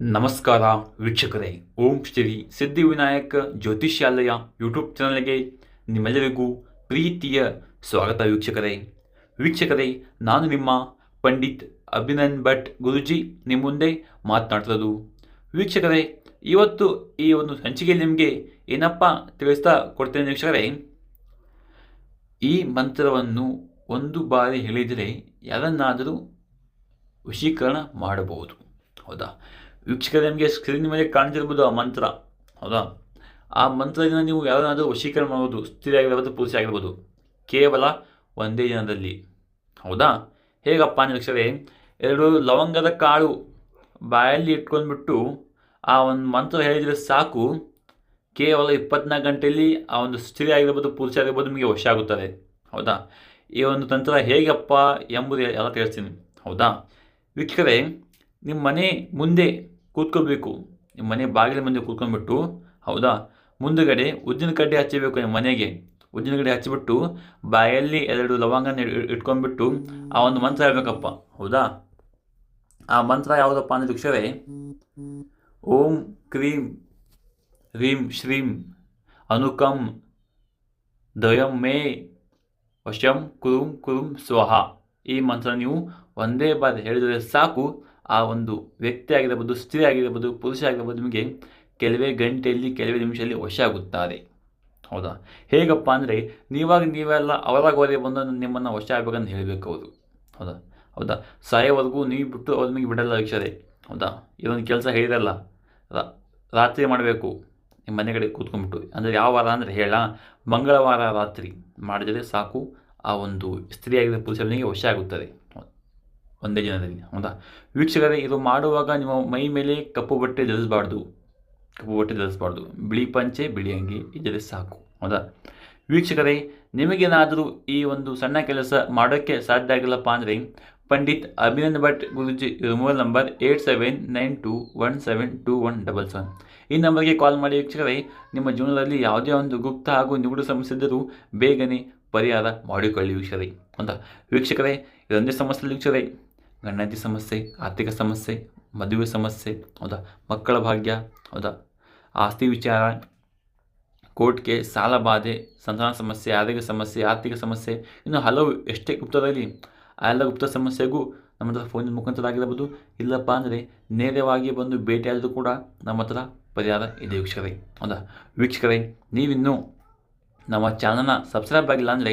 ನಮಸ್ಕಾರ ವೀಕ್ಷಕರೇ. ಓಂ ಶ್ರೀ ಸಿದ್ಧಿವಿನಾಯಕ ಜ್ಯೋತಿಷ್ಯಾಲಯ ಯೂಟ್ಯೂಬ್ ಚಾನಲ್ಗೆ ನಿಮ್ಮೆಲ್ಲರಿಗೂ ಪ್ರೀತಿಯ ಸ್ವಾಗತ ವೀಕ್ಷಕರೇ. ವೀಕ್ಷಕರೇ, ನಾನು ನಿಮ್ಮ ಪಂಡಿತ್ ಅಭಿನಂದ್ ಭಟ್ ಗುರುಜಿ ನಿಮ್ಮ ಮುಂದೆ ಮಾತನಾಡ್ತಿರೋದು. ವೀಕ್ಷಕರೇ, ಇವತ್ತು ಈ ಒಂದು ಸಂಚಿಕೆಯಲ್ಲಿ ನಿಮಗೆ ಏನಪ್ಪ ತಿಳಿಸ್ತಾ ಕೊಡ್ತೇನೆ ವೀಕ್ಷಕರೇ. ಈ ಮಂತ್ರವನ್ನು ಒಂದು ಬಾರಿ ಹೇಳಿದರೆ ಯಾರನ್ನಾದರೂ ವಶೀಕರಣ ಮಾಡಬಹುದು. ಹೌದಾ? ವೀಕ್ಷಕರೇ ನಿಮಗೆ ಸ್ಕ್ರೀನ್ ಮೇಲೆ ಕಾಣ್ತಿರ್ಬೋದು ಆ ಮಂತ್ರ. ಹೌದಾ? ಆ ಮಂತ್ರದಿಂದ ನೀವು ಯಾರನ್ನಾದರೂ ವಶೀಕರಣ ಮಾಡ್ಬೋದು ಸ್ಥಿರ ಆಗಿರ್ಬೋದು ಪುರುಷ ಆಗಿರ್ಬೋದು ಕೇವಲ ಒಂದೇ ದಿನದಲ್ಲಿ. ಹೌದಾ? ಹೇಗಪ್ಪ ಅಂದರೆ ವೀಕ್ಷಕರೇ ಎರಡು ಲವಂಗದ ಕಾಳು ಬಾಯಲ್ಲಿ ಇಟ್ಕೊಂಡ್ಬಿಟ್ಟು ಆ ಒಂದು ಮಂತ್ರ ಹೇಳಿದರೆ ಸಾಕು. ಕೇವಲ ಇಪ್ಪತ್ನಾಲ್ಕು ಗಂಟೆಯಲ್ಲಿ ಆ ಒಂದು ಸ್ಥಿರ ಆಗಿರ್ಬೋದು ಪುರುಷ ಆಗಿರ್ಬೋದು ನಿಮಗೆ ವಶ ಆಗುತ್ತದೆ. ಹೌದಾ? ಈ ಒಂದು ತಂತ್ರ ಹೇಗಪ್ಪ ಎಂಬುದು ಎಲ್ಲ ತಿಳಿಸ್ತೀನಿ. ಹೌದಾ? ವೀಕ್ಷಕರೇ, ನಿಮ್ಮ ಮನೆ ಮುಂದೆ ಕೂತ್ಕೋಬೇಕು. ನಿಮ್ಮ ಮನೆ ಬಾಗಿಲ ಮುಂದೆ ಕೂತ್ಕೊಂಡ್ಬಿಟ್ಟು, ಹೌದಾ? ಮುಂದುಗಡೆ ಉದ್ದಿನ ಕಡ್ಡಿ ಹಚ್ಚಬೇಕು ನಿಮ್ಮ ಮನೆಗೆ. ಉದ್ದಿನ ಕಡ್ಡಿ ಹಚ್ಚಿಬಿಟ್ಟು, ಬಾಯಲ್ಲಿ ಎರಡು ಲವಂಗನ ಇಟ್- ಇಟ್ಕೊಂಡ್ಬಿಟ್ಟು, ಆ ಒಂದು ಮಂತ್ರ ಹೇಳ್ಬೇಕಪ್ಪ. ಹೌದಾ? ಆ ಮಂತ್ರ ಯಾವುದಪ್ಪ ಅಂದರೆ ವೀಕ್ಷಕರೇ ಓಂ ಕ್ರೀಂ, ಹ್ರೀಂ ಶ್ರೀಂ, ಅನುಕಂ, ದಯಂ ಮೇ ವಶಂ ಕುರುಂ ಕುರುಂ ಸ್ವಹ. ಈ ಮಂತ್ರ ನೀವು ಒಂದೇ ಬಾರಿ ಹೇಳಿದರೆ ಸಾಕು. ಆ ಒಂದು ವ್ಯಕ್ತಿ ಆಗಿರಬಹುದು ಸ್ತ್ರೀ ಆಗಿರಬಹುದು ಪುರುಷ ಆಗಿರಬಹುದು ನಿಮಗೆ ಕೆಲವೇ ಗಂಟೆಯಲ್ಲಿ, ಕೆಲವೇ ನಿಮಿಷದಲ್ಲಿ ವಶ ಆಗುತ್ತಾರೆ ಹೌದಾ? ಹೇಗಪ್ಪ ಅಂದರೆ, ನೀವಾಗ ನೀವೆಲ್ಲ ಅವರಾಗ ಅವರೇ ಬಂದು ನಿಮ್ಮನ್ನು ವಶ ಆಗಬೇಕಂತ ಹೇಳಬೇಕು ಅವರು. ಹೌದಾ? ಹೌದಾ? ಸಾಯೋವರೆಗೂ ನೀವು ಬಿಟ್ಟು ಅವ್ರು ನಿಮಗೆ ಬಿಡಲ್ಲ ಅಕ್ಷರೆ ಹೌದಾ? ಇದೊಂದು ಕೆಲಸ ಹೇಳಿರಲ್ಲ. ರಾತ್ರಿ ಮಾಡಬೇಕು. ನಿಮ್ಮ ಮನೆ ಕಡೆ ಕೂತ್ಕೊಂಡ್ಬಿಟ್ಟು. ಅಂದರೆ ಯಾವ ವಾರ ಅಂದರೆ ಹೇಳ, ಮಂಗಳವಾರ ರಾತ್ರಿ ಮಾಡಿದರೆ ಸಾಕು, ಆ ಒಂದು ಸ್ತ್ರೀಯಾಗಿದ್ದ ಪುರುಷನಿಗೆ ವಶ ಆಗುತ್ತದೆ ಒಂದೇ ದಿನದಲ್ಲಿ ಹೌದಾ? ವೀಕ್ಷಕರೇ, ಇದು ಮಾಡುವಾಗ ನಿಮ್ಮ ಮೈ ಮೇಲೆ ಕಪ್ಪು ಬಟ್ಟೆ ಧರಿಸಬಾರ್ದು. ಕಪ್ಪು ಬಟ್ಟೆ ಧರಿಸಬಾರ್ದು. ಬಿಳಿ ಪಂಚೆ, ಬಿಳಿ ಅಂಗಿ ಇದ್ದರೆ ಸಾಕು, ಹೌದಾ? ವೀಕ್ಷಕರೇ, ನಿಮಗೇನಾದರೂ ಈ ಒಂದು ಸಣ್ಣ ಕೆಲಸ ಮಾಡೋಕ್ಕೆ ಸಾಧ್ಯ ಆಗಿಲ್ಲಪ್ಪ ಅಂದರೆ, Pandit Abhinand Bhat Guruji mobile number eight seven nine two one seven two one double seven. ಈ ನಂಬರ್ಗೆ ಕಾಲ್ ಮಾಡಿ ವೀಕ್ಷಕರೇ, ನಿಮ್ಮ ಜೀವನದಲ್ಲಿ ಯಾವುದೇ ಒಂದು ಗುಪ್ತ ಹಾಗೂ ನಿಗೂಢ ಸಮಸ್ಯೆ ಇದ್ದರೂ ಬೇಗನೆ ಪರಿಹಾರ ಮಾಡಿಕೊಳ್ಳಿ ವೀಕ್ಷಕರೇ ಅಂತ ವೀಕ್ಷಕರೇ, ಇದೊಂದೇ ಸಮಸ್ಯೆ ವೀಕ್ಷಕರೇ. ಗಂಡಂತಿ ಸಮಸ್ಯೆ, ಆರ್ಥಿಕ ಸಮಸ್ಯೆ, ಮದುವೆ ಸಮಸ್ಯೆ, ಹೌದಾ? ಮಕ್ಕಳ ಭಾಗ್ಯ, ಹೌದಾ? ಆಸ್ತಿ ವಿಚಾರ ಕೋರ್ಟ್ಗೆ ಸಾಲ ಬಾಧೆ, ಸಂತಾನ ಸಮಸ್ಯೆ, ಆರೋಗ್ಯ ಸಮಸ್ಯೆ, ಆರ್ಥಿಕ ಸಮಸ್ಯೆ, ಇನ್ನು ಹಲವು ಎಷ್ಟೇ ಗುಪ್ತದಲ್ಲಿ ಆ ಎಲ್ಲ ಗುಪ್ತ ಸಮಸ್ಯೆಗೂ ನಮ್ಮ ಹತ್ರ ಫೋನಿನ ಮುಖಾಂತರ ಆಗಿರಬಹುದು ಇಲ್ಲಪ್ಪ ಅಂದರೆ ನೇರವಾಗಿ ಬಂದು ಭೇಟಿಯಾದರೂ ಕೂಡ ನಮ್ಮ ಹತ್ರ ಪರಿಹಾರ ಇದೆ ವೀಕ್ಷಕರೇ, ಹೌದಾ? ವೀಕ್ಷಕರೇ, ನೀವಿನ್ನೂ ನಮ್ಮ ಚಾನಲ್ನ ಸಬ್ಸ್ಕ್ರೈಬ್ ಆಗಿಲ್ಲ ಅಂದರೆ